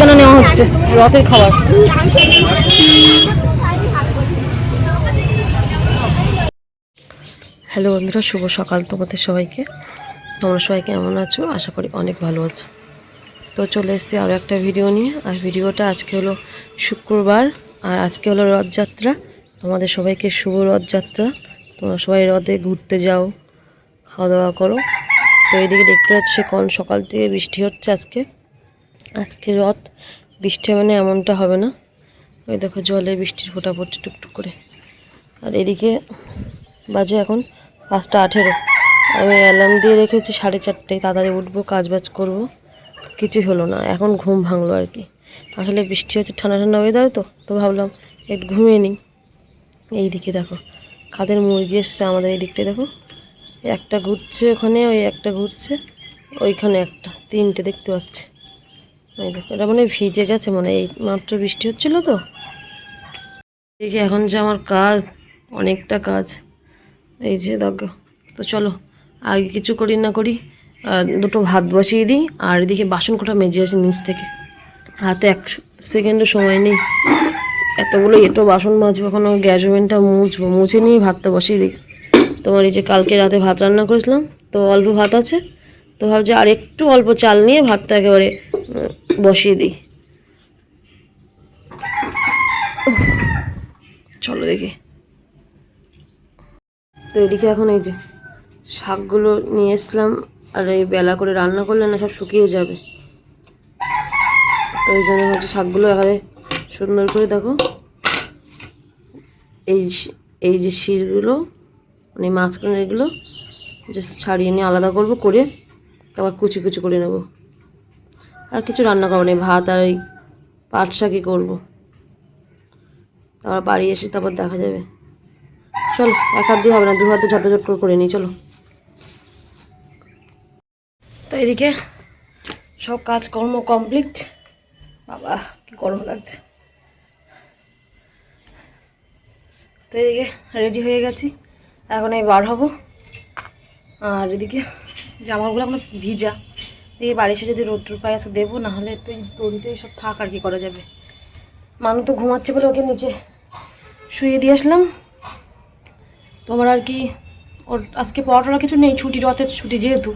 সাজানো নেওয়া হচ্ছে রথের খাবার। হ্যালো বন্ধুরা, শুভ সকাল তোমাদের সবাইকে। তোমরা সবাই কেমন আছো? আশা করি অনেক ভালো আছো। তো চলে এসেছি আরও একটা ভিডিও নিয়ে। আর ভিডিওটা আজকে হলো শুক্রবার, আর আজকে হলো রথযাত্রা। তোমাদের সবাইকে শুভ রথযাত্রা। তোমরা সবাই রথে ঘুরতে যাও, খাওয়া দাওয়া করো। তো এদিকে দেখতে পাচ্ছি কোন সকাল থেকে বৃষ্টি হচ্ছে আজকে। আজকে রথ, বৃষ্টি মানে এমনটা হবে না। ওই দেখো জলে বৃষ্টির ফোঁটা পড়ছে টুকটুক করে। আর এদিকে বাজে এখন পাঁচটা আঠেরো। আমি অ্যালার্ম দিয়ে রেখেছি সাড়ে চারটেয়, তাড়াতাড়ি উঠবো কাজ বাজ করব। কিছুই হলো না, এখন ঘুম ভাঙলো আর কি। আসলে বৃষ্টি হচ্ছে ঠান্ডা ঠান্ডা ওয়েদার তো তো ভাবলাম একটু ঘুমিয়ে নিই। এই দিকে দেখো, কাদের মুরগি এসছে আমাদের এই দেখো। একটা ঘুরছে ওখানে, ওই একটা ঘুরছে, ওইখানে একটা, তিনটে দেখতে পাচ্ছি। এই দেখো, এটা মানে ভিজে গেছে মানে এই মাত্র বৃষ্টি হচ্ছিল তো। দেখি এখন যে আমার কাজ, অনেকটা কাজ। এই যে দেখো, তো চলো, আগে কিছু করি না করি দুটো ভাত বসিয়ে দিই, আর এদিকে বাসন কোটা মেজে আছে নিচ থেকে। হাতে এক সেকেন্ডও সময় নেই। এতগুলো এটো বাসন মাজবো এখনও, গ্যাস ওভেনটা মুছবো, মুছে নিয়ে ভাতটা বসিয়ে দিই। তোমার এই যে কালকে রাতে ভাত রান্না করেছিলাম, তো অল্প ভাত আছে। তো ভাবছি আর একটু অল্প চাল নিয়ে ভাতটা একেবারে বসিয়ে দিই। চলো দেখি। তো এদিকে এখন এই যে শাকগুলো নিয়ে এসলাম, আর এই বেলা করে রান্না করলে না সব শুকিয়ে যাবে। তো এই জন্য হচ্ছে শাকগুলো এবারে সুন্দর করে দেখো। এই এই যে শিরগুলো মানে মাঝখানে এগুলো জাস্ট ছাড়িয়ে নিয়ে আলাদা করব, করে তারপর কুচি কুচি করে নেব। আর কিছু রান্না করব ভাত আর এই পাট শাকই করব। তারপর বাড়ি এসে তারপর দেখা যাবে। চলো, এক হাত দিয়ে হবে না, দু হাতে ঝটঝট করে করে নিই চলো। তো এদিকে সব কাজকর্ম কমপ্লিট। বাবা, কি গরম লাগছে। তো এদিকে রেডি হয়ে গেছি, এখন এই বার হব। আর এদিকে জামাগুলো এখন ভিজা। দিয়ে বাড়ি এসে যদি রোদ পায়ে আসে দেবো, নাহলে একটু দড়িতে সব থাক আর কি করা যাবে। মানু তো ঘুমাচ্ছে বলে ওকে নিচে শুয়ে দিয়ে আসলাম। তোমার আর কি, ওর আজকে পড়াটা কিছু নেই, ছুটি রথের ছুটি যেহেতু,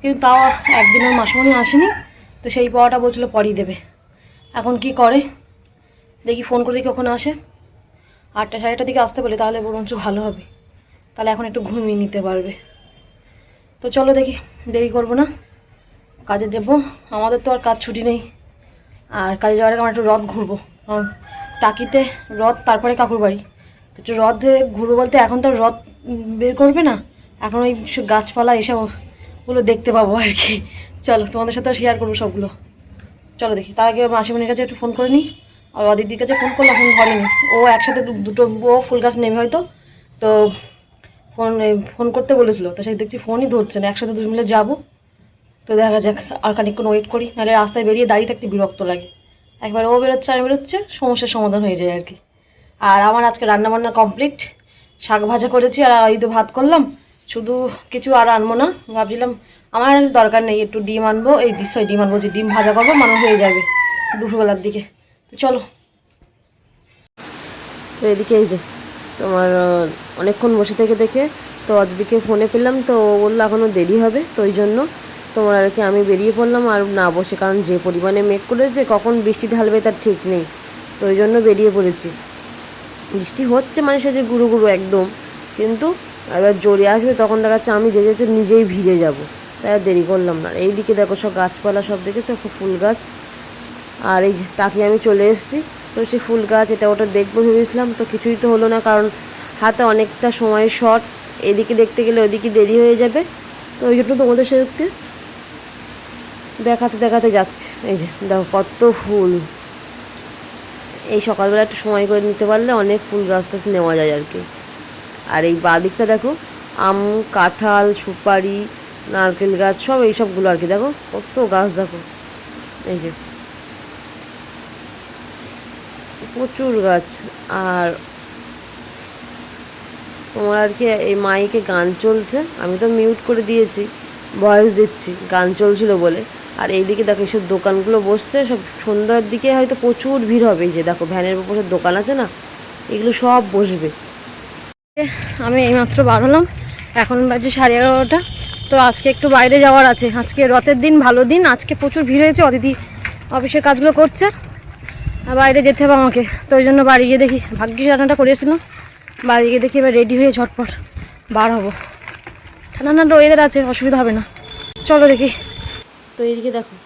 কিন্তু তাও একদিন ওর মাসমণি আসেনি, তো সেই পড়াটা বলছিল পরই দেবে। এখন কি করে? দেখি ফোন করে দেখি কখন আসে। আটটা সাড়ে আটটার দিকে আসতে বলে, তাহলে বরঞ্চ ভালো হবে। তাহলে এখন একটু ঘুমিয়ে নিতে পারবে। তো চলো দেখি, দেরি করব না। কাজে দেবো। আমাদের তো আর কাজ ছুটি নেই। আর কাজে যাওয়ার আগে আমরা একটু রথ ঘুরবো। কারণ টাকিতে রথ, তারপরে কাকুর বাড়ি তো একটু রথ ঘুরবো বলতে এখন তো রথ বের করবে না। এখন ওই গাছপালা এসব ওগুলো দেখতে পাবো আর কি। চলো, তোমাদের সাথে শেয়ার করব সবগুলো। চলো দেখি। তার আগে মাসিমণির কাছে একটু ফোন করে নিই। আর অদিতির কাছে ফোন করলাম ফোন ধরেনি ও একসাথে দুটো, ও ফুল গাছ নেবে হয়তো। তো ফোন ফোন করতে বলেছিল। তো সেই দেখছি ফোনই ধরছে না। একসাথে দুজন মিলে যাব। তো দেখা যাক আর খানিকক্ষণ ওয়েট করি, নাহলে রাস্তায় বেরিয়ে দাঁড়িয়ে থাকতে বিরক্ত লাগে। একবার ও বেরোচ্ছে আর বেরোচ্ছে, সমস্যার সমাধান হয়ে যায় আর কি। আর আমার আজকে রান্নাবান্না কমপ্লিট শাক ভাজা করেছি আর এই তো ভাত করলাম, শুধু কিছু আর আনব না। ভাবছিলাম আমার দরকার নেই, একটু ডিম আনব, এই সরি ডিম আনব, যে ডিম ভাজা করব মানুষ হয়ে যাবে দুপুরবেলার দিকে। তো চলো। তো এদিকে এই যে, তোমার অনেকক্ষণ বসে থেকে দেখে, তো অদিতিকে ফোনে পেলাম, তো ও বলল এখনও দেরি হবে, তো ওই জন্য তোমার আর কি আমি বেরিয়ে পড়লাম আর না বসে, কারণ যে পরিমাণে মেঘ করেছে, কখন বৃষ্টি ঢালবে তার ঠিক নেই। তো ওই জন্য বেরিয়ে পড়েছি। বৃষ্টি হচ্ছে মানে সে যে গুঁড়ো গুঁড়ো একদম, কিন্তু এবার জোরে আসবে তখন দেখা যাচ্ছে আমি যে যেতে নিজেই ভিজে যাব। তাই আর দেরি করলাম না। এই দিকে দেখো সব গাছপালা সব দেখেছ? খুব ফুল গাছ। আর এই টাকি আমি চলে এসেছি। তো সেই ফুল গাছ, এটা ওটা দেখব ভেবেছিলাম, তো কিছুই তো হলো না, কারণ হাতে অনেকটা সময় শর্ট এদিকে দেখতে গেলে ওইদিকে দেরি হয়ে যাবে। তো ওই জন্য তোমাদের সাথে দেখাতে দেখাতে যাচ্ছে। এই যে, দেখো কত ফুল। এই সকালবেলা একটু সময় করে নিতে পারলে অনেক ফুল গাছ টাছ নেওয়া যায় আর কি। আর এই বাদিকটা দেখো, আম, কাঁঠাল, সুপারি, নারকেল গাছ, সব এই সবগুলো আর কি। দেখো কত গাছ, দেখো। এই যে, প্রচুর গাছ। আর তোমার আর কি, এই মাইকে গান চলছে। আমি তো মিউট করে দিয়েছি ভয়েস দিচ্ছি, গান চলছিল বলে। আর এইদিকে দেখো এইসব দোকানগুলো বসছে, সব সন্ধ্যার দিকে হয়তো প্রচুর ভিড় হবে এই যে দেখো, ভ্যানের উপর সব দোকান আছে না, এগুলো সব বসবে। আমি এইমাত্র বার হলাম, এখন বাজে সাড়ে এগারোটা, তো আজকে একটু বাইরে যাওয়ার আছে, আজকে রথের দিন, ভালো দিন, আজকে প্রচুর ভিড় হয়েছে, অতিথি অফিসের কাজগুলো করছে বাইরে যেতে হবে আমাকে, তো ওই জন্য বাড়ি গিয়ে দেখি, ভাগ্যিস রান্নাটা করেছিলাম, বাড়ি গিয়ে দেখি এবার রেডি হয়ে ঝটপট বার হব। ঠান্ডা ঠান্ডা ওয়েদার আছে, অসুবিধা হবে না, চলো দেখি। তো এইদিকে দেখো,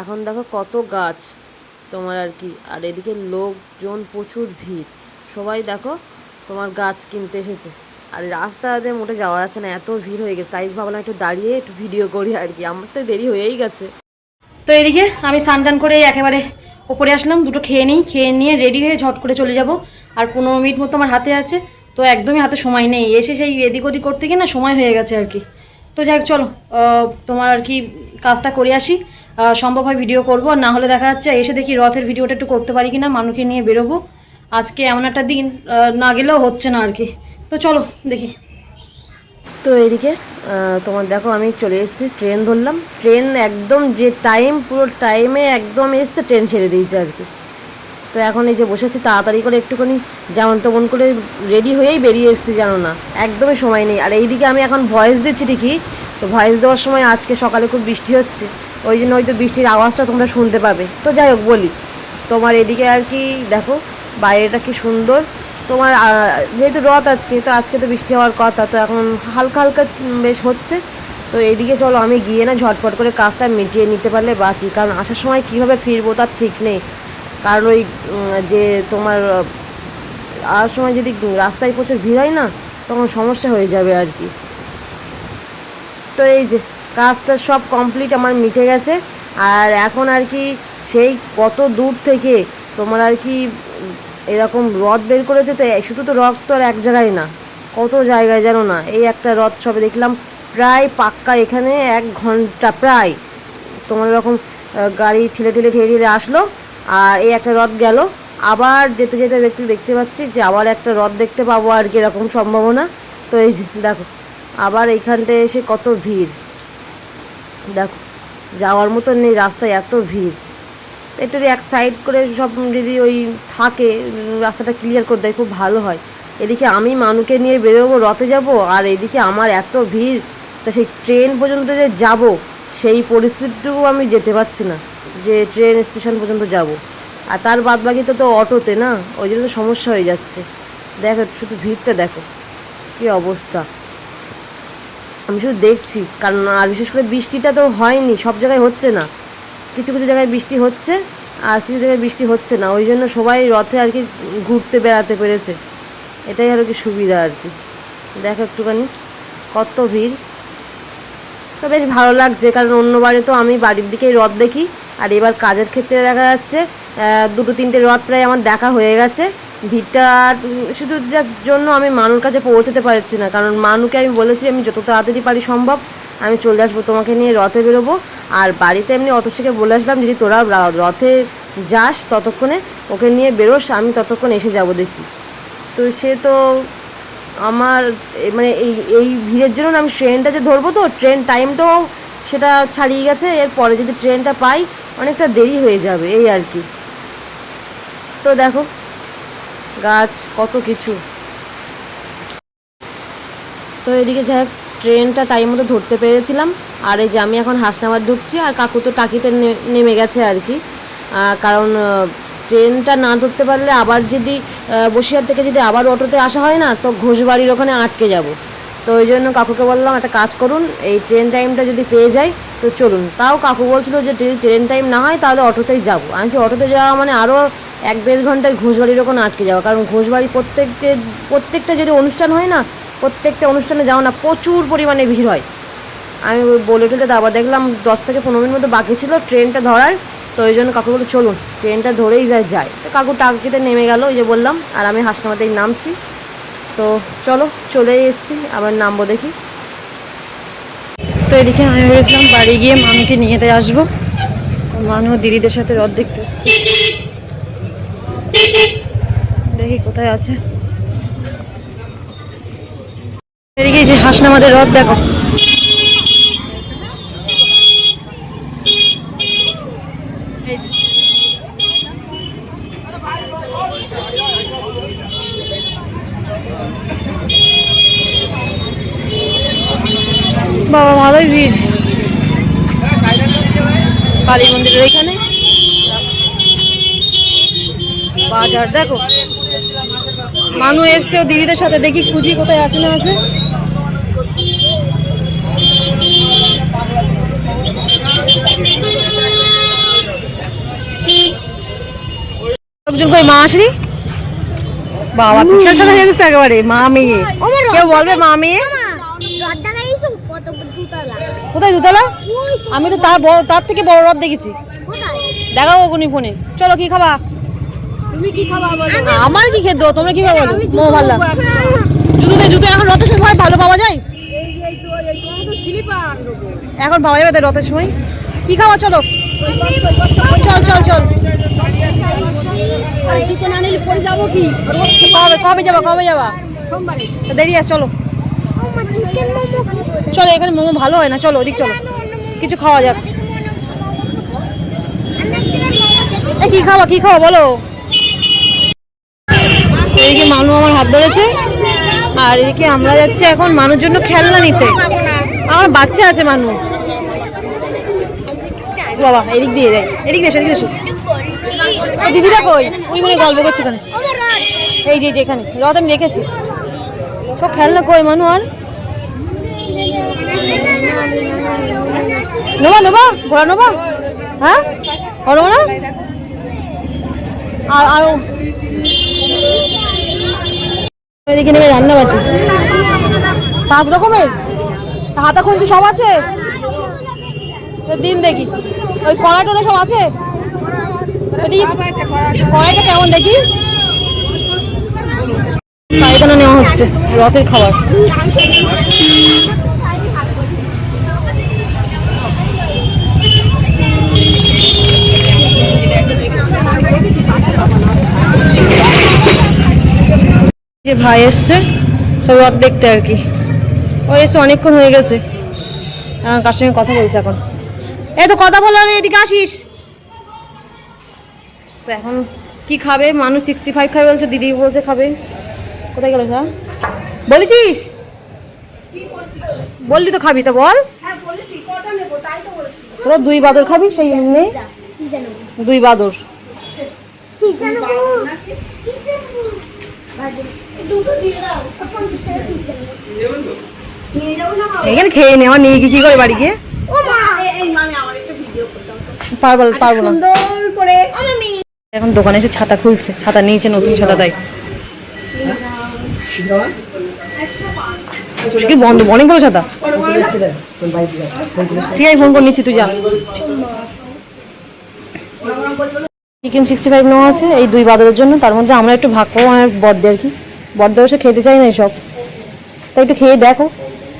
এখন দেখো কত গাছ তোমার আর কি। আর এদিকে লোকজন প্রচুর ভিড়। সবাই দেখো তোমার গাছ কিনতে এসেছে। আর রাস্তাতে মোটে যাওয়া যাচ্ছে না, এত ভিড় হয়ে গেছে। তাই ভাবলাম একটু দাঁড়িয়ে একটু ভিডিও করি আর কি। আমার তো দেরি হয়েই গেছে। তো এদিকে আমি স্নান করে একেবারে ওপরে আসলাম, দুটো খেয়ে নিই। খেয়ে নিয়ে রেডি হয়ে ঝট করে চলে যাব। আর পনেরো মিনিট মতো আমার হাতে আছে, তো একদমই হাতে সময় নেই। এসে সেই এদিক ওদিক করতে গিয়ে না সময় হয়ে গেছে আর কি। তো যাই চলো তোমার আর কি কাজটা করে আসি। সম্ভব হয় ভিডিও করব। না হলে দেখা যাচ্ছে এসে দেখি রথের ভিডিওটা একটু করতে পারি কি না মানুষকে নিয়ে বেরোবো। আজকে এমন একটা দিন না গেলেও হচ্ছে না আর কি তো চলো, দেখি। তো এদিকে তোমার দেখো আমি চলে এসেছি, ট্রেন ধরলাম। ট্রেন একদম যে টাইম পুরো টাইমে একদম এসছে, ট্রেন ছেড়ে দিয়েছে আর কি তো এখন এই যে বসে আছি, তাড়াতাড়ি করে একটুখানি যেমন তেমন করে রেডি হয়েই বেরিয়ে এসেছি, জানো না। একদমই সময় নেই। আর এইদিকে আমি এখন ভয়েস দিচ্ছি ঠিকই তো ভয়েস দেওয়ার সময় আজকে সকালে খুব বৃষ্টি হচ্ছে, ওই জন্য হয়তো বৃষ্টির আওয়াজটা তোমরা শুনতে পাবে। তো যাই হোক, বলি। তোমার এদিকে আর কি, দেখো, বাইরেটা কি সুন্দর। তোমার যেহেতু রথ আজকে, তো আজকে তো বৃষ্টি হওয়ার কথা, তো এখন হালকা হালকা বেশ হচ্ছে। তো এদিকে চলো, আমি গিয়ে না ঝটপট করে কাজটা মিটিয়ে নিতে পারলে বাঁচি। কারণ আসার সময় কীভাবে ফিরবো তার ঠিক নেই। কারণ ওই যে তোমার, আসার সময় যদি রাস্তায় প্রচুর ভিড় হয় না, তখন সমস্যা হয়ে যাবে আর কি। তো এই যে, কাজটা সব কমপ্লিট আমার মিটে গেছে। আর এখন আর কি সেই কত দূর থেকে তোমার আর কি এরকম রথ বের করেছে তো শুধু তো রথ তো আর এক জায়গায় না, কত জায়গায় জানো না? এই একটা রথ সবে দেখলাম প্রায় পাক্কা এখানে এক ঘণ্টা প্রায়। তোমার এরকম গাড়ি ঠেলে ঠেলে ঠেলে ঠেলে আসলো, আর এই একটা রথ গেল। আবার যেতে যেতে দেখতে দেখতে পাচ্ছি যে আবার একটা রথ দেখতে পাবো আর কি এরকম সম্ভাবনা। তো এই যে, দেখো আবার এইখানটায় এসে কত ভিড়। দেখো, যাওয়ার মতন নেই রাস্তায় এত ভিড়। একটু এক সাইড করে সব যদি ওই থাকে, রাস্তাটা ক্লিয়ার করে দেয়, খুব ভালো হয়। এদিকে আমি মানুষকে নিয়ে বেরোবো, রথে যাব, আর এদিকে আমার এত ভিড়, তা সেই ট্রেন পর্যন্ত যে যাব, সেই পরিস্থিতিটুকু আমি যেতে পারছি না, যে ট্রেন স্টেশন পর্যন্ত যাব। আর তার বাদ বাকি তো তো অটোতে না, ওই জন্য তো সমস্যা হয়ে যাচ্ছে। দেখো, শুধু ভিড়টা দেখো, কী অবস্থা। আমি শুধু দেখছি, কারণ আর বিশেষ করে বৃষ্টিটা তো হয়নি, সব জায়গায় হচ্ছে না। কিছু কিছু জায়গায় বৃষ্টি হচ্ছে, আর কিছু জায়গায় বৃষ্টি হচ্ছে না। ওই জন্য সবাই রথে আর কি ঘুরতে বেড়াতে পেরেছে। এটাই আর কি সুবিধা আর কি। দেখো একটুখানি, কত ভিড়। তো বেশ ভালো লাগছে, কারণ অন্যবারে তো আমি বাড়ির দিকেই রথ দেখি, আর এবার কাজের ক্ষেত্রে দেখা যাচ্ছে দুটো তিনটে রথ প্রায় আমার দেখা হয়ে গেছে। ভিড়টা শুধু জাস্ট জন্য আমি মানুর কাছে পৌঁছতে পারছি না। কারণ মানুকে আমি বলেছি, আমি যত তাড়াতাড়ি পারি সম্ভব, আমি চলে আসব, তোমাকে নিয়ে রথে বেরোবো। আর বাড়িতে এমনি অত অতসীকে বলে আসলাম যদি তোরা রথে যাস ততক্ষণে, ওকে নিয়ে বেরোস, আমি ততক্ষণ এসে যাব দেখি। তো সে তো আমার মানে এই এই ভিড়ের জন্য আমি ট্রেনটা যে ধরবো তো, ট্রেন টাইমটাও সেটা ছাড়িয়ে গেছে। এরপরে যদি ট্রেনটা পাই, অনেকটা দেরি হয়ে যাবে, এই আর কি। তো দেখো গাছ, কত কিছু। তো এদিকে যাই ট্রেনটা টাইম মতো ধরতে পেরেছিলাম। আর এই যে আমি এখন হাসনাবাদ ঢুকছি, আর কাকু তো টাকিতে নেমে গেছে আর কি। কারণ ট্রেনটা না ধরতে পারলে আবার যদি বসিরহাট থেকে যদি আবার অটোতে আসা হয় না, তো ঘোষবাড়ির ওখানে আটকে যাব। তো ওই জন্য কাকুকে বললাম, একটা কাজ করুন, এই ট্রেন টাইমটা যদি পেয়ে যাই, তো চলুন। তাও কাকু বলছিল যে, যদি ট্রেন টাইম না হয়, তাহলে অটোতেই যাব। আমি অটোতে যাওয়া মানে আরও এক দেড় ঘন্টায় ঘোষবাড়ির ওখানে আটকে যাওয়া কারণ ঘোষবাড়ি প্রত্যেককে, প্রত্যেকটা যদি অনুষ্ঠান হয় না, প্রত্যেকটা অনুষ্ঠানে যাওয়া না, প্রচুর পরিমাণে ভিড় হয়। আমি বলে টলে আবার দেখলাম দশ থেকে পনেরো মিনিট মতো বাকি ছিল ট্রেনটা ধরার। তো ওই জন্য কাকু বলে চলুন ট্রেনটা ধরেই যায়। তো কাকু টাকিতে নেমে গেল, ওই যে বললাম, আর আমি হাসনামাতেই নামছি। তো চলো, চলে এসছি, আবার নামবো দেখি। তো এদিকে আমি ভেবেছিলাম বাড়ি গিয়ে মানুকে নিয়ে যেতে আসব। মানু দিদিদের সাথে রথ দেখতে এসছি। দেখি কোথায় আছে। এদিকে যে হাসনামাদের রথ, দেখো বাবা ভালোই ভিড় কালী মন্দিরের এখানে বাজার দেখো। মানুষ এসছে দিদিদের সাথে দেখি খুঁজি কোথায় আছে না আছে। লোকজন কই মা আসেনি? বাবা পিছন সাথে হয়ে গেছে একেবারে মা মেয়ে। কেউ বলবে মা মেয়ে? কোথায় দুতলা আমি তো তার বড় তার থেকে বড় রথ দেখেছি। দেখাও ওগুনি ফোনে। চলো কি খাবা? তুমি কি খাবা বলো? আমার কি খেতে? তোমরা কি খাব বলো? মো ভাল্লা। জুতোতে জুতো এখন রথের সময় ভালো পাওয়া যায়? এই এই তো এই তোমার তো স্লিপার নেব এখন পাওয়া যাবে রথের সময়। কি খাওয়া চলো। চল চল চল। কবে যাবা কবে যাবা? দেরি আছে চলো। চলো এখানে মোমো ভালো হয় না। চলো ওদিক চলো। কিছু খাওয়া যাক। কি খাওয়া কি খাওয়া বলো। এদিকে মানু আমার হাত ধরেছে আর এদিকে আমরা যাচ্ছি এখন মানুষ জন্য খেলনা নিতে। আমার বাচ্চা আছে মানু। বাবা এদিক দিয়ে যাই এদিক দিয়ে এসো, এদিক দিয়ে। দিদিরা কই? ওই মনে গল্প করছে এখানে এই যে এখানে। রথ আমি দেখেছি। সব খেলনা কই মানু আর? নেবা নেবা, ঘোড়া নেবা। হ্যাঁ? ঘোড়া না? আর আর এদিকে নেবে রান্না বাটি পাঁচ রকমের? হাতা খুন্তি সব আছে? দিন দেখি। ওই কড়া টড়া সব আছে? কড়াইটা কেমন দেখি? পায়খানা নেওয়া হচ্ছে, রথের খাবার। যে ভাই এসছে তো রথ দেখতে আর কি। ও এসে অনেকক্ষণ হয়ে গেছে। কার সঙ্গে কথা বলছে এখন? এই তো কথা বলো এদিকে আসিস। তো এখন কি খাবে? মানুষ সিক্সটি ফাইভ খাবে বলছে দিদি বলছে খাবে। কোথায় গেল স্যার বলেছিস? বললি তো খাবি তা বল। তোরা দুই বাদর খাবি সেই নেই দুই বাদর। এখানে খেয়ে নে আমার নিয়ে গিয়ে কি করে বাড়ি গিয়ে? পারব পারব না। এখন দোকানে এসে ছাতা খুলছে ছাতা নিয়েছে নতুন ছাতা তাই। কি বন্ধ অনেক বড় ছাতা। ঠিক আছে ফোন করে নিচ্ছি তুই যা। চিকেন সিক্সটি ফাইভ নেওয়া আছে এই দুই বাদরের জন্য তার মধ্যে আমরা একটু ভাগ পাবো আমার বর্দে আর কি। বর্দে বসে খেতে চাই না এসব। তাই একটু খেয়ে দেখো।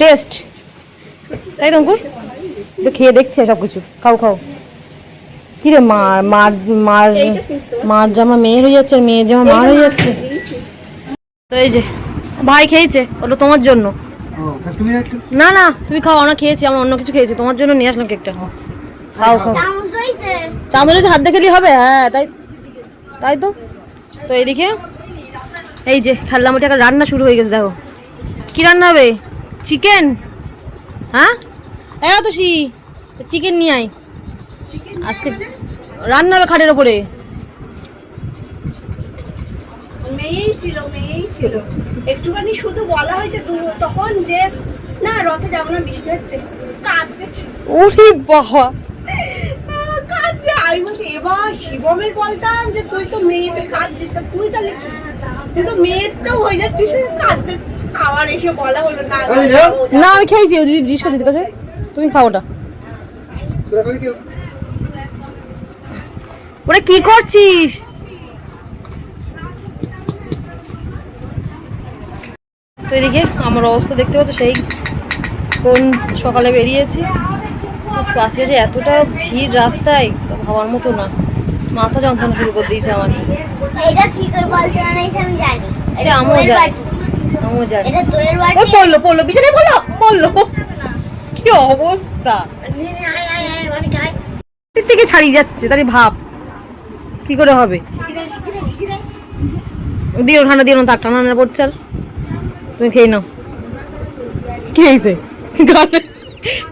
টেস্ট তাই তো অঙ্কুর? একটু খেয়ে দেখতে সব কিছু খাও খাও। কি রে মার মার মার মার জামা মেয়ের হয়ে যাচ্ছে আর মেয়ের জামা মার হয়ে যাচ্ছে। তো এই যে ভাই খেয়েছে ওটা তোমার জন্য। না না তুমি খাও আমরা খেয়েছি আমরা অন্য কিছু খেয়েছি তোমার জন্য নিয়ে আসলাম কেকটা। খাও খাও। চামচে হাত দেখে হবে? হ্যাঁ তাই তাই তো? তো এইদিকে এই যে খেললাম ওটা একটা রান্না শুরু হয়ে গেছে দেখো। কি রান্না হবে? চিকেন হ্যাঁ? হ্যাঁ তো সি চিকেন নিয়ে আয়। আজকে রান্না হবে খাটের ওপরে। মেয়েই ছিল মেয়েই ছিল। একটুখানি শুধু বলা হয়েছে তখন যে না রথে যাব না বৃষ্টি হচ্ছে। কাঁদতেছে ওরে বাবা। আহ, কাঁদছে। আমি বলছি এবার শিবমের বলতাম যে তুই তো মেয়ে তুই কাঁদছিস তা তুই তাহলে? তুই তো মেয়ের তো হয়ে যাচ্ছিস কাঁদতে আবার এসে বলা হলো না। না। আমি খেয়েছি ওই জিনিস দিতে কাছে তুমি খাও ওটা। ওটা কি করছিস? তো এদিকে আমার অবস্থা দেখতে পাচ্ছ সেই কোন সকালে বেরিয়েছি। আজকে যে এতটা ভিড় রাস্তায় তা ভাবার মতো না। মাথা যন্ত্রণা শুরু করে দিয়েছে আমার। এটা কি করে বলতে বানাইছে আমি জানি। এটা আমিও জানি। আমিও জানি। এটা দইয়ের বাটি। পড়ল পড়ল পিছনে পড়ল পড়ল কি অবস্থা? মানে থেকে ছাড়িয়ে যাচ্ছে তাহলে ভাব। কি করে হবে? দিও ঠান্ডা দিও না তার ঠান্ডা পড়ছে আর। তুমি খেয়ে নাও। কি হয়েছে? গালে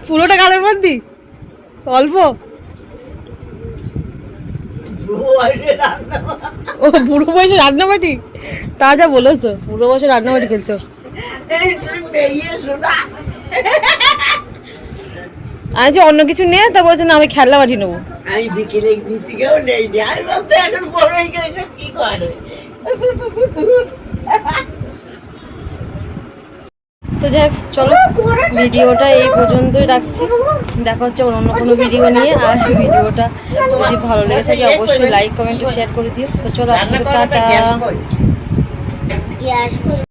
পুরোটা গালের মধ্যে? অল্প? ও বুড়ো বয়সে রান্নাবাটি? তা যা বলেছ বুড়ো বয়সে রান্নাবাটি খেলছো। আমি যে অন্য কিছু নে তা বলছে না আমি খেলনা বাটি নেব। আমি বিকেলে নেই এখন বড় হয়ে গেলে কি করে? তো যাই চলো, ভিডিওটা এই পর্যন্তই রাখছি। দেখা হচ্ছে অন্য কোনো ভিডিও নিয়ে। আর ভিডিওটা যদি ভালো লেগে থাকে, অবশ্যই লাইক কমেন্ট শেয়ার করে দিও। তো চলো আজকে টাটা।